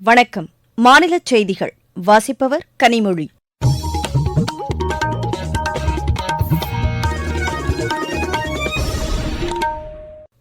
வணக்கம். மாநில செய்திகள். வாசிப்பவர் கனிமொழி.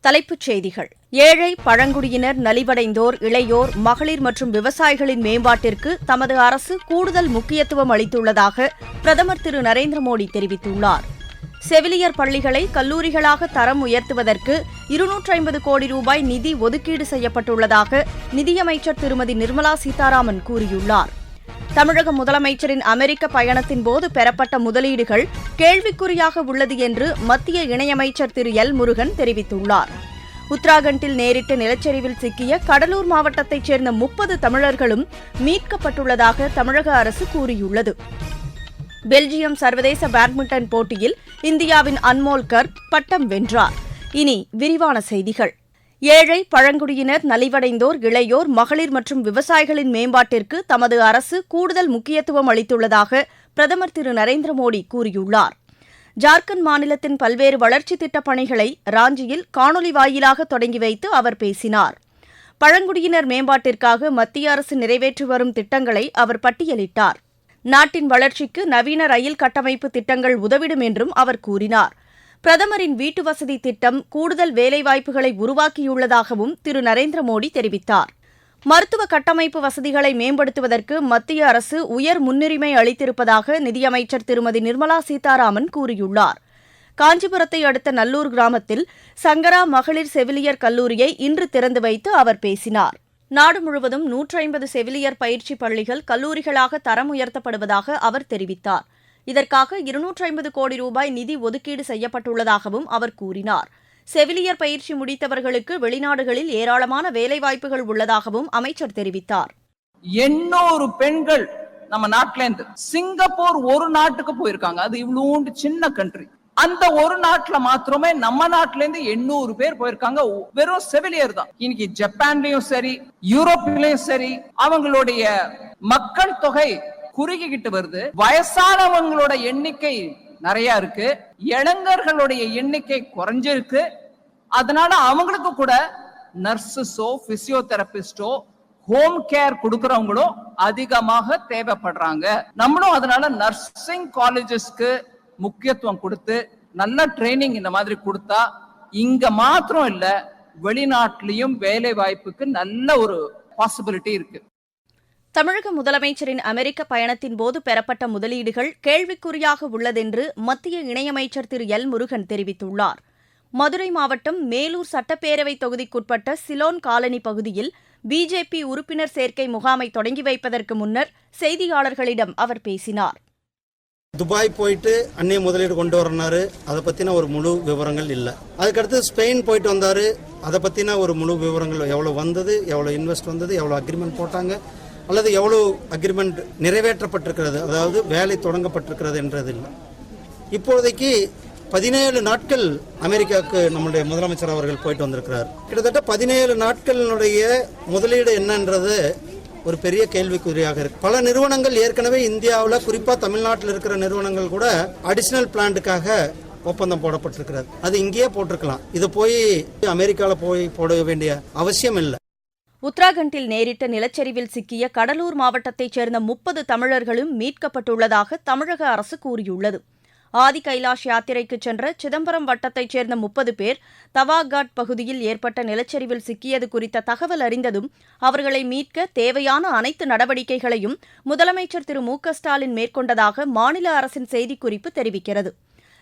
தலைப்புச் செய்திகள். ஏழை பழங்குடியினர் நலிவடைந்தோர் இளையோர் மகளிர் மற்றும் விவசாயிகளின் மேம்பாட்டிற்கு தமது அரசு கூடுதல் முக்கியத்துவம் அளித்துள்ளதாக பிரதமர் திரு நரேந்திர மோடி தெரிவித்துள்ளார். செவிலியர் பள்ளிகளை கல்லூரிகளாக தரம் உயர்த்துவதற்கு இருநூற்று ஐம்பது கோடி ரூபாய் நிதி ஒதுக்கீடு செய்யப்பட்டுள்ளதாக நிதியமைச்சர் திருமதி நிர்மலா சீதாராமன் கூறியுள்ளார். தமிழக முதலமைச்சரின் அமெரிக்க பயணத்தின் போது பெறப்பட்ட முதலீடுகள் கேள்விக்குறியாக உள்ளது என்று மத்திய இணையமைச்சர் திரு. எல். முருகன் தெரிவித்துள்ளார். உத்தராகண்டில் நேரிட்ட நிலச்சரிவில் சிக்கிய கடலூர் மாவட்டத்தைச் சேர்ந்த முப்பது தமிழர்களும் மீட்கப்பட்டுள்ளதாக தமிழக அரசு கூறியுள்ளது. பெல்ஜியம் சர்வதேச பேட்மிண்டன் போட்டியில் இந்தியாவின் அன்மோல் கர்க் பட்டம் வென்றார். இனி விரிவான செய்திகள். ஏழை பழங்குடியினர் நலிவடைந்தோர் இளையோர் மகளிர் மற்றும் விவசாயிகளின் மேம்பாட்டிற்கு தமது அரசு கூடுதல் முக்கியத்துவம் அளித்துள்ளதாக பிரதமர் திரு நரேந்திர மோடி கூறியுள்ளார். ஜார்க்கண்ட் மாநிலத்தின் பல்வேறு வளர்ச்சித் திட்டப் பணிகளை ராஞ்சியில் காணொலி வாயிலாக தொடங்கி வைத்து அவர் பேசினார். பழங்குடியினர் மேம்பாட்டிற்காக மத்திய அரசு நிறைவேற்றி வரும் திட்டங்களை அவர் பட்டியலிட்டார். நாட்டின் வளர்ச்சிக்கு நவீன ரயில் கட்டமைப்பு திட்டங்கள் உதவிடும் என்றும் அவர் கூறினார். பிரதமரின் வீட்டு வசதி திட்டம் கூடுதல் வேலைவாய்ப்புகளை உருவாக்கியுள்ளதாகவும் திரு. நரேந்திர மோடி தெரிவித்தார். மருத்துவ கட்டமைப்பு வசதிகளை மேம்படுத்துவதற்கு மத்திய அரசு உயர் முன்னுரிமை அளித்திருப்பதாக நிதியமைச்சர் திருமதி நிர்மலா சீதாராமன் கூறியுள்ளார். காஞ்சிபுரத்தை அடுத்த நல்லூர் கிராமத்தில் சங்கரா மகளிர் செவிலியர் கல்லூரியை இன்று திறந்து வைத்து அவர் பேசினார். நாடு முழுவதும் நூற்றி ஐம்பது செவிலியர் பயிற்சி பள்ளிகள் கல்லூரிகளாக தரம் உயர்த்தப்படுவதாக அவர் தெரிவித்தார். இதற்காக இருநூற்றி ஐம்பது கோடி ரூபாய் நிதி ஒதுக்கீடு செய்யப்பட்டுள்ளதாகவும் அவர் கூறினார். செவிலியர் பயிற்சி முடித்தவர்களுக்கு வெளிநாடுகளில் ஏராளமான வேலைவாய்ப்புகள் உள்ளதாகவும் அமைச்சர் தெரிவித்தார். எண்ணூறு பெண்கள் நம்ம நாட்டிலேருந்து சிங்கப்பூர் ஒரு நாட்டுக்கு போயிருக்காங்க. அது இவ்வளோண்டு சின்ன கண்ட்ரி அந்த ஒரு நாட்டுல மாத்திரமே நம்ம நாட்டுல இருந்து எண்ணூறு பேர் போயிருக்காங்க. வெறும் செவிலியர் தான். இன்னைக்கு ஜப்பான்லயும் சரி யூரோப்லயும் சரி அவங்களுடைய மக்கள் தொகை குறுகிக்கிட்டு வருது. வயசானவங்களோட எண்ணிக்கை நிறைய இருக்கு. இளைஞர்களுடைய எண்ணிக்கை குறைஞ்சிருக்கு. அதனால அவங்களுக்கு கூட நர்சஸோ பிசியோதெரபிஸ்டோ ஹோம் கேர் கொடுக்கறவங்களும் அதிகமாக தேவைப்படுறாங்க. நம்மளும் அதனால நர்சிங் காலேஜஸ்க்கு முக்கியத்துவம் கொடுத்து நல்ல ட்ரைனிங் இந்த மாதிரி கொடுத்தா இங்க மாத்திரம் இல்ல வெளிநாட்டிலையும் வேலை வாய்ப்புக்கு நல்ல ஒரு பாசிபிலிட்டி இருக்கு. தமிழக முதலமைச்சரின் அமெரிக்க பயணத்தின் போது பெறப்பட்ட முதலீடுகள் கேள்விக்குறியாக உள்ளதென்று மத்திய இணையமைச்சர் திரு எல் முருகன் தெரிவித்துள்ளார். மதுரை மாவட்டம் மேலூர் சட்டப்பேரவை தொகுதிக்குட்பட்ட சிலோன் காலனி பகுதியில் பிஜேபி உறுப்பினர் சேர்க்கை முகாமை தொடங்கி வைப்பதற்கு முன்னர் செய்தியாளர்களிடம் அவர் பேசினார். துபாய் போயிட்டு அந்நிய முதலீடு கொண்டு வரனாரு. அதை பத்தின ஒரு முழு விவரங்கள் இல்லை. அதுக்கடுத்து ஸ்பெயின் போயிட்டு வந்தாரு. அதை பத்தின ஒரு முழு விவரங்கள் எவ்வளோ வந்தது எவ்வளோ இன்வெஸ்ட் வந்தது எவ்வளோ அக்ரிமெண்ட் போட்டாங்க அல்லது எவ்வளோ அக்ரிமெண்ட் நிறைவேற்றப்பட்டிருக்கிறது அதாவது வேலை தொடங்கப்பட்டிருக்கிறது என்றது இல்லை. இப்போதைக்கு பதினேழு நாட்கள் அமெரிக்காவுக்கு நம்முடைய முதலமைச்சர் அவர்கள் போயிட்டு வந்திருக்கிறார். கிட்டத்தட்ட பதினேழு நாட்களினுடைய முதலீடு என்னன்றது ஒரு பெரிய கேள்விக்குறியாக இருக்கு. பல நிறுவனங்கள் ஏற்கனவே இந்தியாவில் குறிப்பா தமிழ்நாட்டில் இருக்கிற நிறுவனங்கள் கூட அடிஷனல் பிளான்ட்டுக்காக ஒப்பந்தம் போடப்பட்டிருக்கிறது. அது இங்கேயே போட்டிருக்கலாம். இது போய் அமெரிக்காவில் போய் போட வேண்டிய அவசியம் இல்லை. உத்தராகண்டில் நேரிட்ட நிலச்சரிவில் சிக்கிய கடலூர் மாவட்டத்தைச் சேர்ந்த முப்பது தமிழர்களும் மீட்கப்பட்டுள்ளதாக தமிழக அரசு கூறியுள்ளது. ஆதி கைலாஷ் யாத்திரைக்கு சென்ற சிதம்பரம் வட்டத்தைச் சேர்ந்த முப்பது பேர் தவாகாட் பகுதியில் ஏற்பட்ட நிலச்சரிவில் சிக்கியது குறித்த தகவல் அறிந்ததும் அவர்களை மீட்க தேவையான அனைத்து நடவடிக்கைகளையும் முதலமைச்சர் திரு. மு. ஸ்டாலின் மேற்கொண்டதாக மாநில அரசின் செய்திக்குறிப்பு தெரிவிக்கிறது.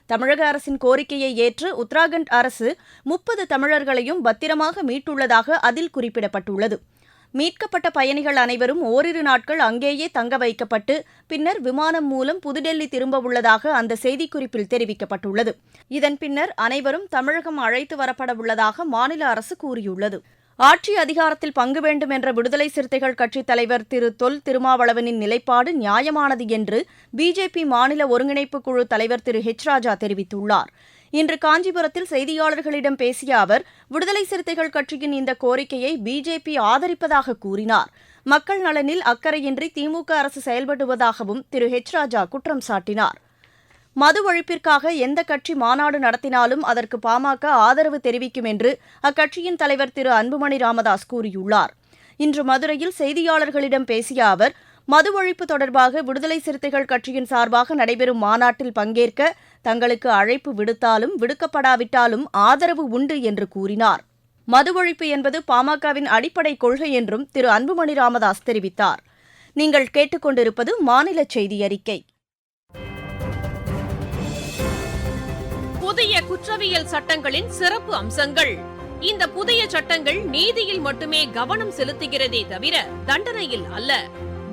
தமிழக அரசின் கோரிக்கையை ஏற்று உத்தராகண்ட் அரசு முப்பது தமிழர்களையும் பத்திரமாக மீட்டுள்ளதாக அதில் குறிப்பிடப்பட்டுள்ளது. மீட்கப்பட்ட பயணிகள் அனைவரும் ஓரிரு நாட்கள் அங்கேயே தங்க வைக்கப்பட்டு பின்னர் விமானம் மூலம் புதுடெல்லி திரும்ப உள்ளதாக அந்த செய்திக்குறிப்பில் தெரிவிக்கப்பட்டுள்ளது. இதன் பின்னர் அனைவரும் தமிழகம் அழைத்து வரப்பட உள்ளதாக மாநில அரசு கூறியுள்ளது. ஆட்சி அதிகாரத்தில் பங்கு வேண்டும் என்ற விடுதலை சிறுத்தைகள் கட்சித் தலைவர் திரு தொல் திருமாவளவனின் நிலைப்பாடு நியாயமானது என்று பிஜேபி மாநில ஒருங்கிணைப்பு குழு தலைவர் திரு ஹெச் ராஜா தெரிவித்துள்ளார். இன்று காஞ்சிபுரத்தில் செய்தியாளர்களிடம் பேசிய அவர் விடுதலை சிறுத்தைகள் கட்சியின் இந்த கோரிக்கையை பிஜேபி ஆதரிப்பதாக கூறினார். மக்கள் நலனில் அக்கறையின்றி திமுக அரசு செயல்படுவதாகவும் திரு. ஹெச் ராஜா குற்றம் சாட்டினார். மது ஒழிப்பிற்காக எந்த கட்சி மாநாடு நடத்தினாலும் அதற்கு பாமக ஆதரவு தெரிவிக்கும் என்று அக்கட்சியின் தலைவர் திரு. அன்புமணி ராமதாஸ் கூறியுள்ளார். இன்று மதுரையில் செய்தியாளர்களிடம் பேசிய அவர் மது ஒழிப்பு தொடர்பாக விடுதலை சிறுத்தைகள் கட்சியின் சார்பாக நடைபெறும் மாநாட்டில் பங்கேற்க தங்களுக்கு அழைப்பு விடுத்தாலும் விடுக்கப்படாவிட்டாலும் ஆதரவு உண்டு என்று கூறினார். மது ஒழிப்பு என்பது பாமகவின் அடிப்படை கொள்கை என்றும் திரு அன்புமணி ராமதாஸ் தெரிவித்தார். நீங்கள் கேட்டுக்கொண்டிருப்பது மாநில செய்தி அறிக்கை புதிய குற்றவியல் சட்டங்களின் சிறப்பு அம்சங்கள். இந்த புதிய சட்டங்கள் நீதியில் மட்டுமே கவனம் செலுத்துகிறதே தவிர தண்டனையில் அல்ல.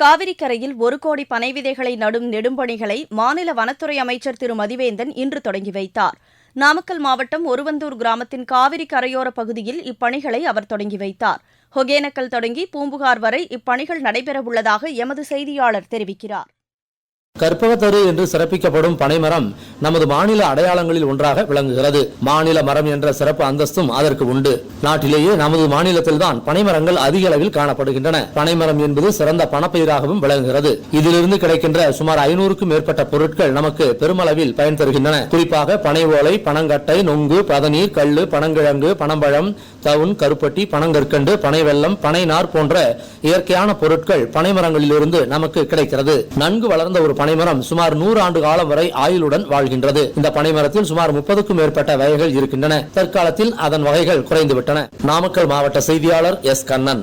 காவிரி கரையில் ஒரு கோடி பனை விதைகளை நடும் நெடும்பணிகளை மாநில வனத்துறை அமைச்சர் திரு. மதிவேந்தன் இன்று தொடங்கி வைத்தார். நாமக்கல் மாவட்டம் ஒருவந்தூர் கிராமத்தின் காவிரி கரையோர பகுதியில் இப்பணிகளை அவர் தொடங்கி வைத்தார். ஒகேனக்கல் தொடங்கி பூம்புகார் வரை இப்பணிகள் நடைபெறவுள்ளதாக எமது செய்தியாளர் தெரிவிக்கிறார். கற்பகத்தரு என்று சிறப்பிக்கப்படும் பனைமரம் நமது மாநில அடையாளங்களில் ஒன்றாக விளங்குகிறது. மாநில மரம் என்ற சிறப்பு அந்தஸ்தும் அதற்கு உண்டு. நாட்டிலேயே நமது மாநிலத்தில்தான் பனைமரங்கள் அதிக அளவில் காணப்படுகின்றன. பனைமரம் என்பது சிறந்த பணப்பயிராகவும் விளங்குகிறது. இதிலிருந்து கிடைக்கின்ற சுமார் ஐநூறுக்கும் மேற்பட்ட பொருட்கள் நமக்கு பெருமளவில் பயன் தருகின்றன. குறிப்பாக பனை ஓலை பனங்கட்டை நொங்கு பதநீர் கல்லு பனங்கிழங்கு பனம்பழம் தவுன் கருப்பட்டி பனங்கற்கண்டு பனை பனைநார் பனை நார் போன்ற இயற்கையான பொருட்கள் பனைமரங்களிலிருந்து நமக்கு கிடைக்கிறது. நன்கு வளர்ந்த ஒரு பனைமரம் சுமார் நூறு ஆண்டு காலம் வரை ஆயுளுடன் வாழ்கின்றது. இந்த பனைமரத்தில் சுமார் முப்பதுக்கும் மேற்பட்ட வகைகள் இருக்கின்றன. தற்காலத்தில் அதன் வகைகள் குறைந்துவிட்டன. நாமக்கல் மாவட்ட செய்தியாளர் எஸ். கண்ணன்.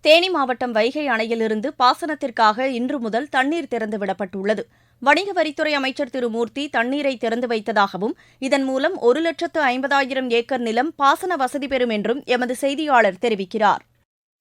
தேனி மாவட்டம் வைகை அணையிலிருந்து பாசனத்திற்காக இன்று முதல் தண்ணீர் திறந்துவிடப்பட்டுள்ளது வணிக வரித்துறை அமைச்சர் திரு. மூர்த்தி தண்ணீரை திறந்து வைத்ததாகவும் இதன் மூலம் ஒரு லட்சத்து ஐம்பதாயிரம் ஏக்கர் நிலம் பாசன வசதி பெறும் என்றும் எமது செய்தியாளர் தெரிவிக்கிறார்.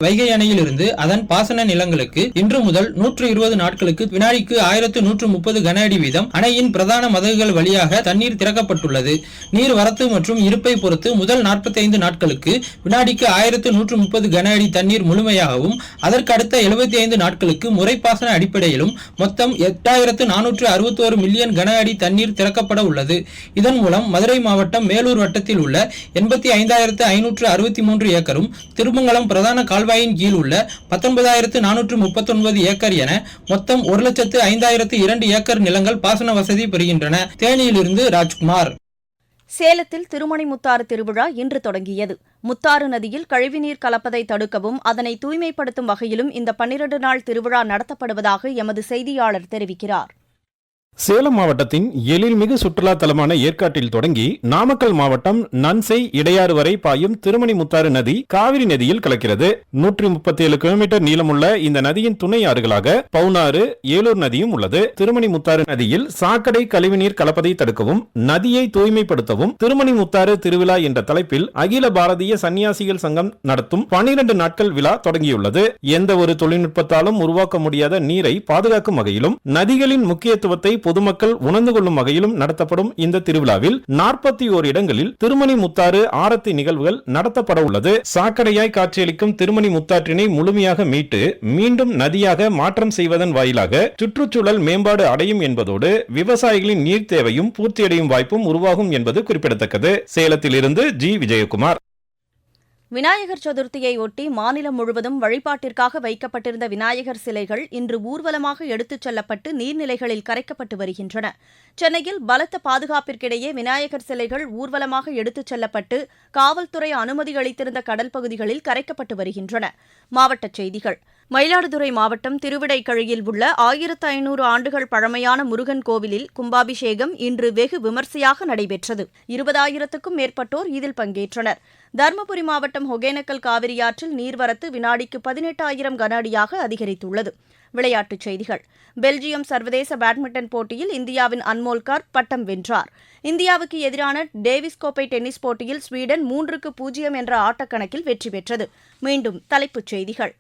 வைகை அணையிலிருந்து அதன் பாசன நிலங்களுக்கு இன்று முதல் நூற்று இருபது நாட்களுக்கு வினாடிக்கு ஆயிரத்து நூற்று முப்பது கன அடி வீதம் அணையின் பிரதான மதகுகள் வழியாக தண்ணீர் திறக்கப்பட்டுள்ளது. நீர் வரத்து மற்றும் இருப்பை பொறுத்து முதல் 45 நாட்களுக்கு வினாடிக்கு ஆயிரத்து நூற்று முப்பது கன அடி தண்ணீர் முழுமையாகவும் அதற்கு அடுத்த எழுபத்தி ஐந்து நாட்களுக்கு முறைப்பாசன அடிப்படையிலும் மொத்தம் எட்டாயிரத்து நானூற்று அறுபத்தோரு மில்லியன் கன அடி தண்ணீர் திறக்கப்பட உள்ளது. இதன் மூலம் மதுரை மாவட்டம் மேலூர் வட்டத்தில் உள்ள எண்பத்தி ஐந்தாயிரத்து ஐநூற்று அறுபத்தி மூன்று ஏக்கரும் திருமங்கலம் பிரதான கால்வாய் ரூபாயின் கீழ் உள்ள பத்தொன்பதாயிரத்து நானூற்று முப்பத்தொன்பது ஏக்கர் என மொத்தம் ஒரு லட்சத்து ஐந்தாயிரத்து இரண்டு ஏக்கர் நிலங்கள் பாசன வசதி பெறுகின்றன. தேனியிலிருந்து ராஜ்குமார். சேலத்தில் திருமணி முத்தாறு திருவிழா இன்று தொடங்கியது. முத்தாறு நதியில் கழிவுநீர் கலப்பதை தடுக்கவும் அதனை தூய்மைப்படுத்தும் வகையிலும் இந்த பன்னிரண்டு நாள் திருவிழா நடத்தப்படுவதாக எமது செய்தியாளர் தெரிவிக்கிறார். சேலம் மாவட்டத்தின் எழில்மிகு சுற்றுலா தலமான ஏற்காட்டில் தொடங்கி நாமக்கல் மாவட்டம் நன்சை இடையாறு வரை பாயும் திருமணி முத்தாறு நதி காவிரி நதியில் கலக்கிறது. நூற்றி முப்பத்தி ஏழு கிலோமீட்டர் நீளமுள்ள இந்த நதியின் துணை ஆறுகளாக பவுனாறு ஏலூர் நதியும் உள்ளது. திருமணி முத்தாறு நதியில் சாக்கடை கழிவுநீர் கலப்பதை தடுக்கவும் நதியை தூய்மைப்படுத்தவும் திருமணி முத்தாறு திருவிழா என்ற தலைப்பில் அகில பாரதிய சன்னியாசிகள் சங்கம் நடத்தும் பனிரெண்டு நாட்கள் விழா தொடங்கியுள்ளது. எந்த ஒரு தொழில்நுட்பத்தாலும் உருவாக்க முடியாத நீரை பாதுகாக்கும் வகையிலும் நதிகளின் முக்கியத்துவத்தை பொதுமக்கள் உணர்ந்து கொள்ளும் வகையிலும் நடத்தப்படும் இந்த திருவிழாவில் நாற்பத்தி ஓர் இடங்களில் திருமணி முத்தாறு ஆரத்தி நிகழ்வுகள் நடத்தப்பட உள்ளது. சாக்கடையாய் காட்சியளிக்கும் திருமணி முத்தாற்றினை முழுமையாக மீட்டு மீண்டும் நதியாக மாற்றம் செய்வதன் வாயிலாக சுற்றுச்சூழல் மேம்பாடு அடையும் என்பதோடு விவசாயிகளின் நீர் தேவையும் பூர்த்தியடையும் வாய்ப்பும் உருவாகும் என்பது குறிப்பிடத்தக்கது. சேலத்தில் இருந்து ஜி. விஜயகுமார். விநாயகர் சதுர்த்தியை ஒட்டி மாநிலம் முழுவதும் வழிபாட்டிற்காக வைக்கப்பட்டிருந்த விநாயகர் சிலைகள் இன்று ஊர்வலமாக எடுத்துச் செல்லப்பட்டு நீர்நிலைகளில் கரைக்கப்பட்டு வருகின்றன. சென்னையில் பலத்த பாதுகாப்பிற்கிடையே விநாயகர் சிலைகள் ஊர்வலமாக எடுத்துச் செல்லப்பட்டு காவல்துறை அனுமதி அளித்திருந்த கடல் பகுதிகளில் கரைக்கப்பட்டு வருகின்றன. மாவட்டச் செய்திகள். மயிலாடுதுறை மாவட்டம் திருவிடைக்கழியில் உள்ள ஆயிரத்து ஐநூறு ஆண்டுகள் பழமையான முருகன் கோவிலில் கும்பாபிஷேகம் இன்று வெகு விமர்சையாக நடைபெற்றது. இருபதாயிரத்துக்கும் மேற்பட்டோர் இதில் பங்கேற்றனர். தருமபுரி மாவட்டம் ஒகேனக்கல் காவிரியாற்றில் நீர்வரத்து வினாடிக்கு பதினெட்டாயிரம் கன அடியாக அதிகரித்துள்ளது. விளையாட்டுச் செய்திகள். பெல்ஜியம் சர்வதேச பேட்மிண்டன் போட்டியில் இந்தியாவின் அன்மோல்கார் பட்டம் வென்றார். இந்தியாவுக்கு எதிரான டேவிஸ் கோப்பை டென்னிஸ் போட்டியில் ஸ்வீடன் மூன்றுக்கு பூஜ்ஜியம் என்ற ஆட்டக்கணக்கில் வெற்றி பெற்றது. மீண்டும் தலைப்புச் செய்திகள்.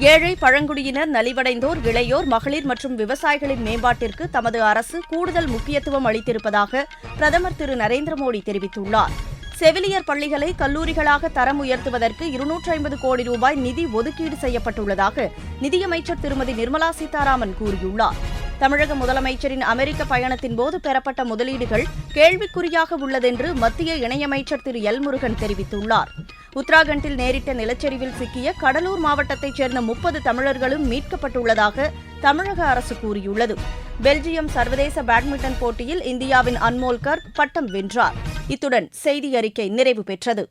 ஏழை பழங்குடியினர் நலிவடைந்தோர் இளையோர் மகளிர் மற்றும் விவசாயிகளின் மேம்பாட்டிற்கு தமது அரசு கூடுதல் முக்கியத்துவம் அளித்திருப்பதாக பிரதமர் திரு. நரேந்திர மோடி தெரிவித்துள்ளார். செவிலியர் பள்ளிகளை கல்லூரிகளாக தரம் உயர்த்துவதற்கு இருநூற்றி ஐம்பது கோடி ரூபாய் நிதி ஒதுக்கீடு செய்யப்பட்டுள்ளதாக நிதியமைச்சர் திருமதி நிர்மலா சீதாராமன் கூறியுள்ளார். தமிழக முதலமைச்சரின் அமெரிக்க பயணத்தின் போது பெறப்பட்ட முதலீடுகள் கேள்விக்குறியாக உள்ளதென்று மத்திய இணையமைச்சர் திரு. எல். முருகன் தெரிவித்துள்ளார். உத்தராகண்டில் நேரிட்ட நிலச்சரிவில் சிக்கிய கடலூர் மாவட்டத்தைச் சேர்ந்த முப்பது தமிழர்களும் மீட்கப்பட்டுள்ளதாக தமிழக அரசு கூறியுள்ளது. பெல்ஜியம் சர்வதேச பேட்மிண்டன் போட்டியில் இந்தியாவின் அன்மோல்கர் பட்டம் வென்றார். இத்துடன் செய்தி அறிக்கை நிறைவு பெற்றது.